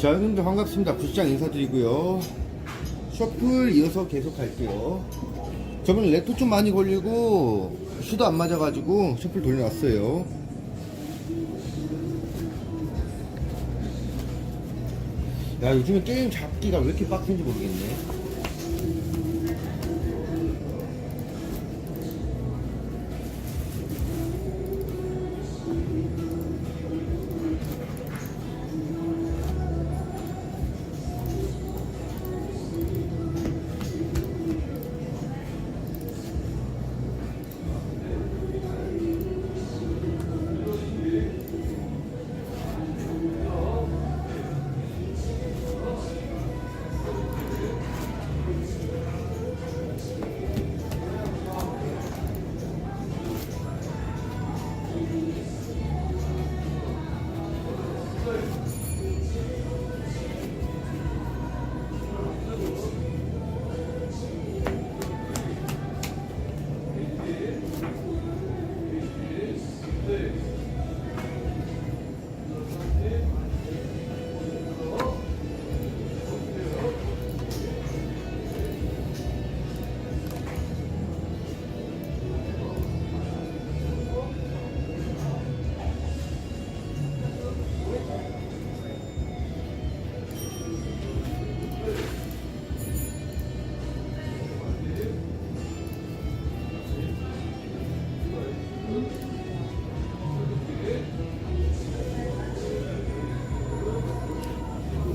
자, 형님들 반갑습니다. 부시장 인사드리고요. 셔플 이어서 계속 할게요. 저번에 레토 좀 많이 걸리고 슈도 안 맞아가지고 셔플 돌려놨어요. 야, 요즘에 게임 잡기가 왜 이렇게 빡센지 모르겠네.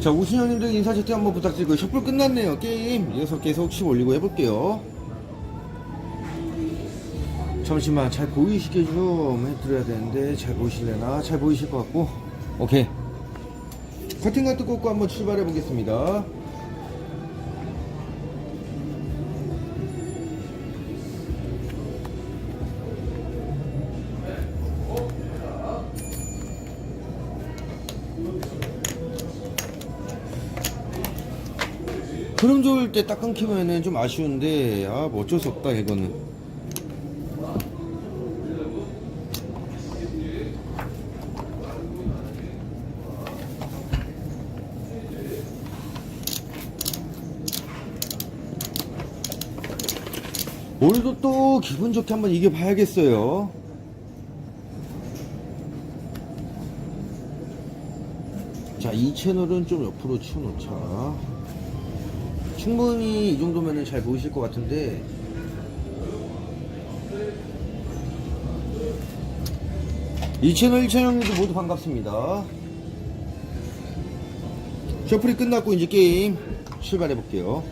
자, 우신 형님들 인사 채팅 한번 부탁드리고 셔플 끝났네요. 게임 이어서 10 올리고 해볼게요. 잠시만 잘 보이시게 좀 해드려야 되는데 잘 보이실래나? 잘 보이실 것 같고 오케이 커팅 같은 꽂고 한번 출발해 보겠습니다. 때 딱 끊기면은 좀 아쉬운데 아 뭐 어쩔 수 없다 이거는. 오늘도 또 기분 좋게 한번 이겨봐야겠어요. 자 이 채널은 좀 옆으로 치워놓자 충분히 이 정도면은 잘 보이실 것 같은데. 이 채널 1채널 형님들 모두 반갑습니다. 셔플이 끝났고 이제 게임 출발해 볼게요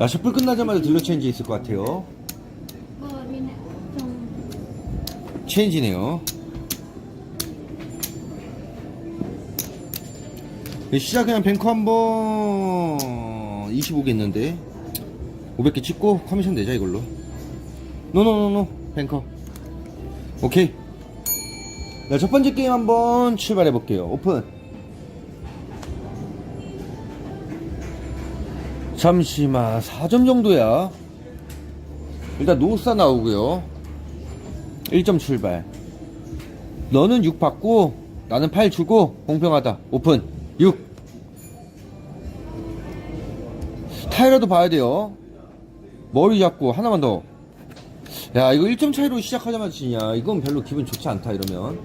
야 셔플 끝나자마자 딜러 체인지 있을 것 같아요. 체인지네요. 시작 그냥 뱅커 한번. 25겠는데. 500개 찍고 커미션 내자 이걸로. 노노노노. 뱅커. 오케이. 자, 첫 번째 게임 한번 출발해 볼게요. 오픈 잠시만 4점 정도야 일단 노사 나오고요 1점 출발. 너는 6 받고 나는 8 주고 공평하다. 오픈. 6. 타이라도 봐야 돼요. 머리 잡고 하나만 더. 야, 이거 1점 차이로 시작하자마자 지냐. 이건 별로 기분 좋지 않다 이러면.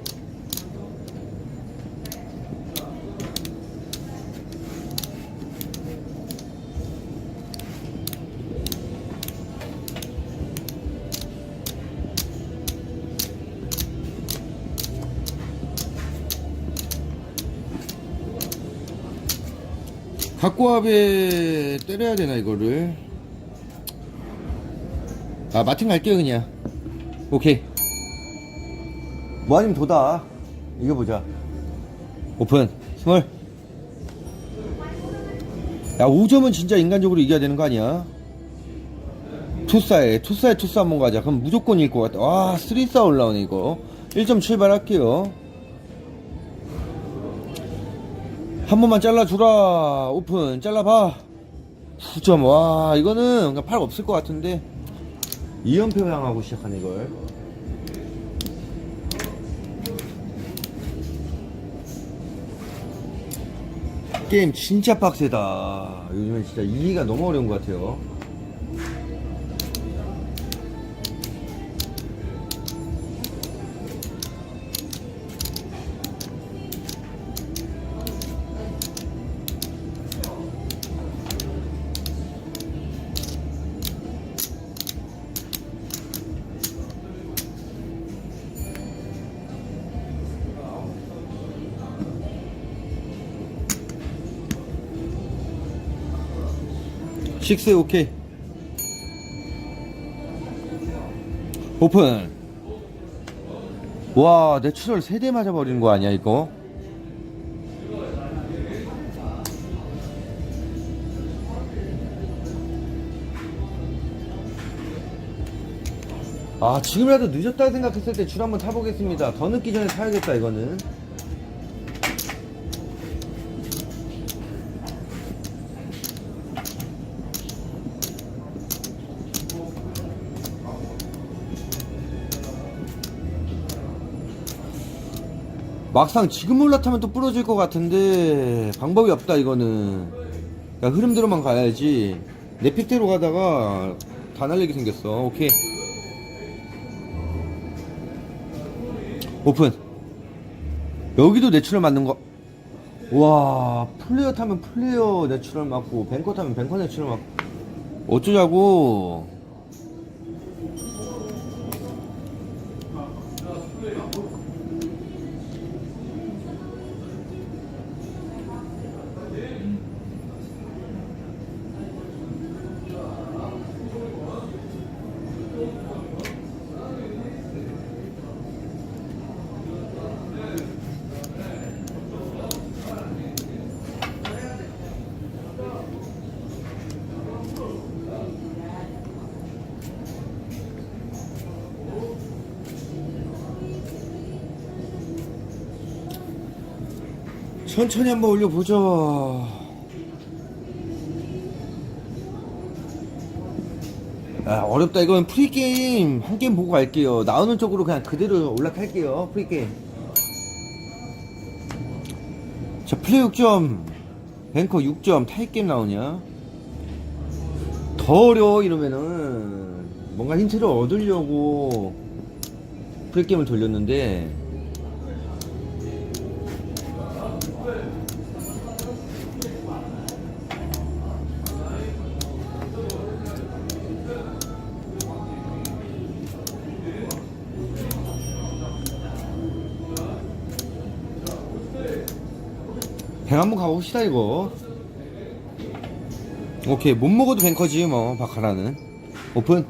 갖고압에 때려야 되나 이거를? 아 마틴 갈게요 그냥. 오케이. 뭐 아니면 도다. 이겨보자. 오픈. 스몰. 야 5점은 진짜 인간적으로 이겨야 되는 거 아니야? 투사에 투사에 투사 한번 가자. 그럼 무조건 이길 것 같다 와 3사 올라오네 이거. 1점 출발할게요 한 번만 잘라주라 오픈. 잘라봐. 9점 와 이거는 그냥 팔 없을 것 같은데. 2연패 향하고 시작하네 이걸. 게임 진짜 빡세다. 요즘에 진짜 이기가 너무 어려운 것 같아요 식스 오케이. 오픈. 와 내추럴 세대 맞아버리는 거 아니야 이거? 아 지금이라도 늦었다 생각했을 때 줄 한번 타보겠습니다. 더 늦기 전에 타야겠다 이거는 막상 지금 올라타면 또 부러질 것 같은데 방법이 없다 이거는. 야, 흐름대로만 가야지. 내 픽대로 가다가 다 날리게 생겼어. 오케이. 오픈. 여기도 내추럴 맞는 거 와 플레이어 타면 플레이어 내추럴 맞고 뱅커 타면 뱅커 내추럴 맞고. 어쩌자고 천천히 한번 올려보자. 아, 어렵다. 이건 프리게임 한 게임 보고 갈게요. 나오는 쪽으로 그냥 그대로 올라탈게요. 프리게임. 자, 플레이 6점, 뱅커 6점, 타이게임 나오냐? 더 어려워, 이러면은. 뭔가 힌트를 얻으려고 프리게임을 돌렸는데, 뱅 한번 가봅시다 이거. 오케이 못 먹어도 뱅커지 뭐 바카라는. 오픈.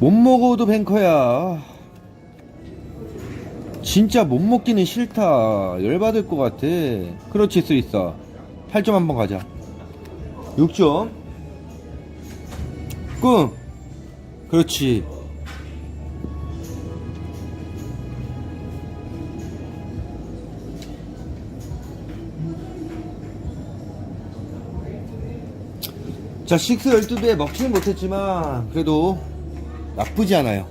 못 먹어도 뱅커야. 진짜 못 먹기는 싫다. 열받을 것 같아. 그렇지 수 있어. 8점 한번 가자. 6점. 꿍 그렇지 자, 6 12대 먹지는 못했지만, 그래도 나쁘지 않아요.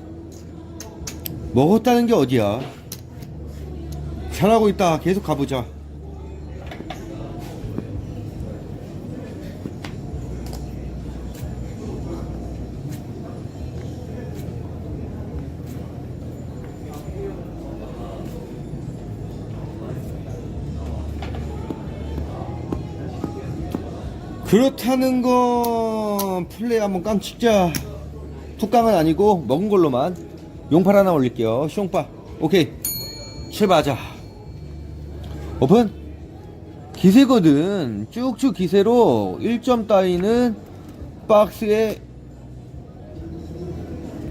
먹었다는 게 어디야? 잘하고 있다. 계속 가보자. 그렇다는 건 플레이 한번 깡 찍자. 툭깡은 아니고 먹은 걸로만 용팔 하나 올릴게요. 숑파 오케이. 출발하자. 오픈. 기세거든. 쭉쭉 기세로 1점 따위는 박스에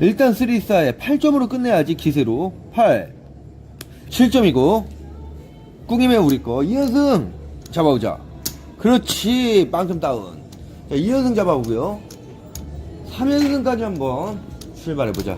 일단 3사에 8점으로 끝내야지 기세로. 8 7점이고. 꿍이면 우리 거. 2연승! 잡아오자 그렇지. 빵점 다운. 자 2연승 잡아보고요. 3연승까지 한번 출발해보자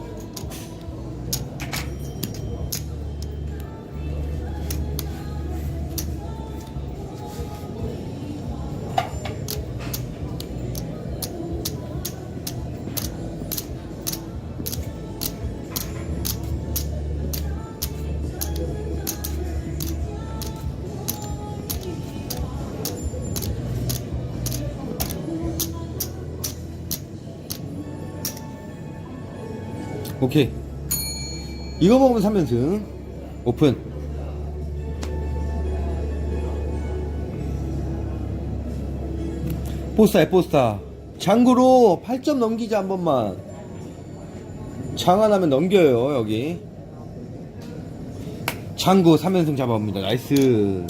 이거 먹으면 3연승. 오픈. 포스타에 포스타. 장구로 8점 넘기자 한 번만. 장안하면 넘겨요 여기. 장구 3연승 잡아옵니다. 나이스.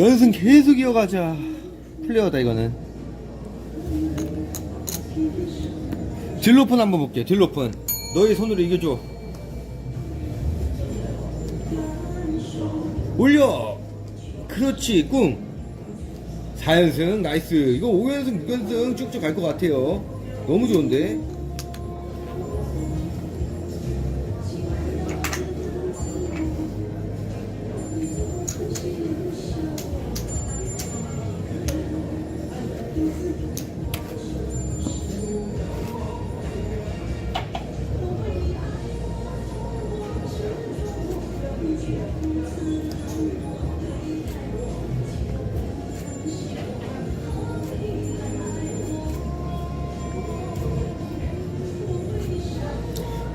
연승 계속 이어가자. 플레어다 이거는. 딜로픈 한번 볼게. 딜로픈. 너의 손으로 이겨줘. 올려. 그렇지. 꿍. 4연승 나이스. 이거 5연승 6연승 쭉쭉 갈 것 같아요. 너무 좋은데.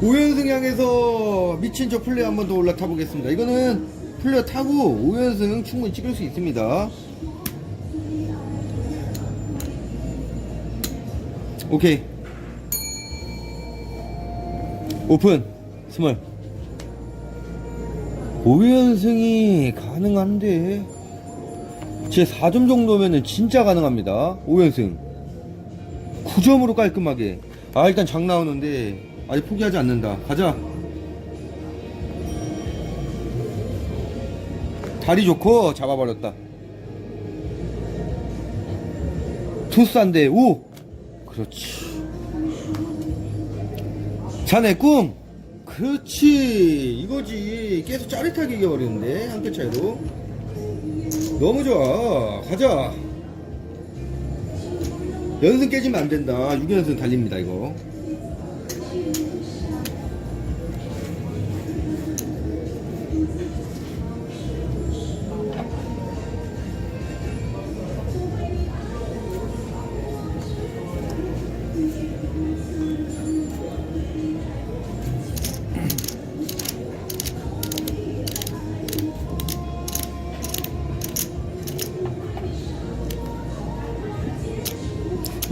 오연승 향해서 미친 저 플레이 한 번 더 올라타 보겠습니다. 이거는 플레이 타고 5연승 충분히 찍을 수 있습니다. 오케이. 오픈. 스몰. 5연승이 가능한데. 제 4점 정도면은 진짜 가능합니다. 5연승. 9점으로 깔끔하게. 아, 일단 장 나오는데, 아직 포기하지 않는다. 가자. 다리 좋고, 잡아버렸다. 투싼데, 오! 그렇지. 자네 꿈! 그렇지. 이거지. 계속 짜릿하게 이겨버리는데, 한 끗 차이로. 너무 좋아. 가자. 연승 깨지면 안 된다. 6연승 달립니다, 이거.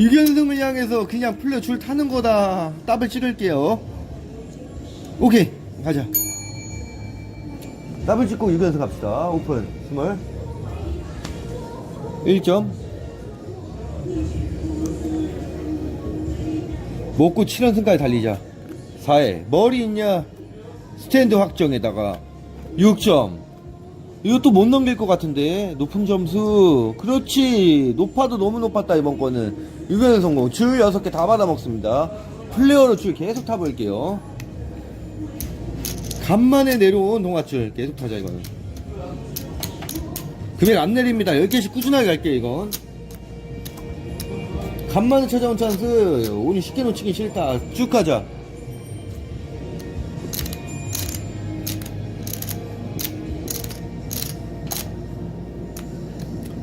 유견승을 향해서 그냥 플레 줄 타는 거다. 더블 찍을게요. 오케이. 가자. 더블 찍고 유견승 갑시다. 오픈. 스몰. 1점. 먹고 7연승까지 달리자. 4회. 머리 있냐? 스탠드 확정에다가 6점. 이것도 못 넘길 것 같은데. 높은 점수. 그렇지. 높아도 너무 높았다 이번 거는. 유견의 성공. 줄 6개 다 받아 먹습니다. 플레어로 줄 계속 타볼게요. 간만에 내려온 동아줄. 계속 타자 이거는. 금액 안 내립니다. 10개씩 꾸준하게 갈게요 이건. 간만에 찾아온 찬스. 오늘 쉽게 놓치기 싫다. 쭉 가자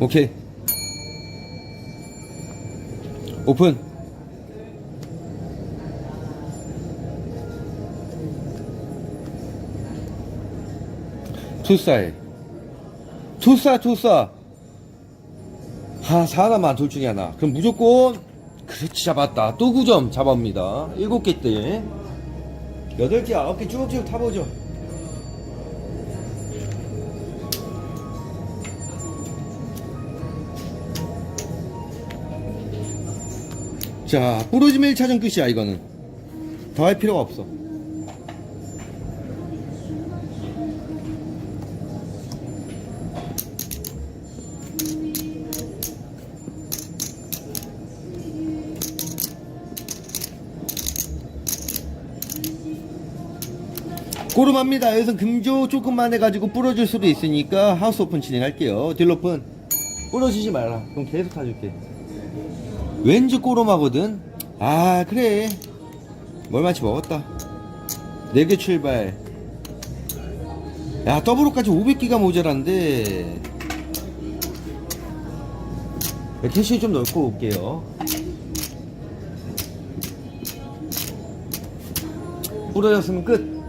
오케이. 오픈. 투사에. 투사, 투사. 하, 하나만 둘 중에 하나. 그럼 무조건, 그렇지, 잡았다. 또 9점 잡아옵니다. 7개 때. 8개, 9개 쭉쭉 타보죠. 자 부러지면 1차전 끝이야 이거는 더 할 필요가 없어 고름합니다. 여기서 금조 조금만 해가지고 부러질 수도 있으니까 하우스 오픈 진행할게요. 딜로픈 부러지지 말라. 그럼 계속 타줄게. 왠지 꼬름하거든? 아, 그래. 멀마치 먹었다. 4개 출발. 야, 더블로까지 500기가 모자란데. 네, 캐시 좀 넣고 올게요. 부러졌으면 끝.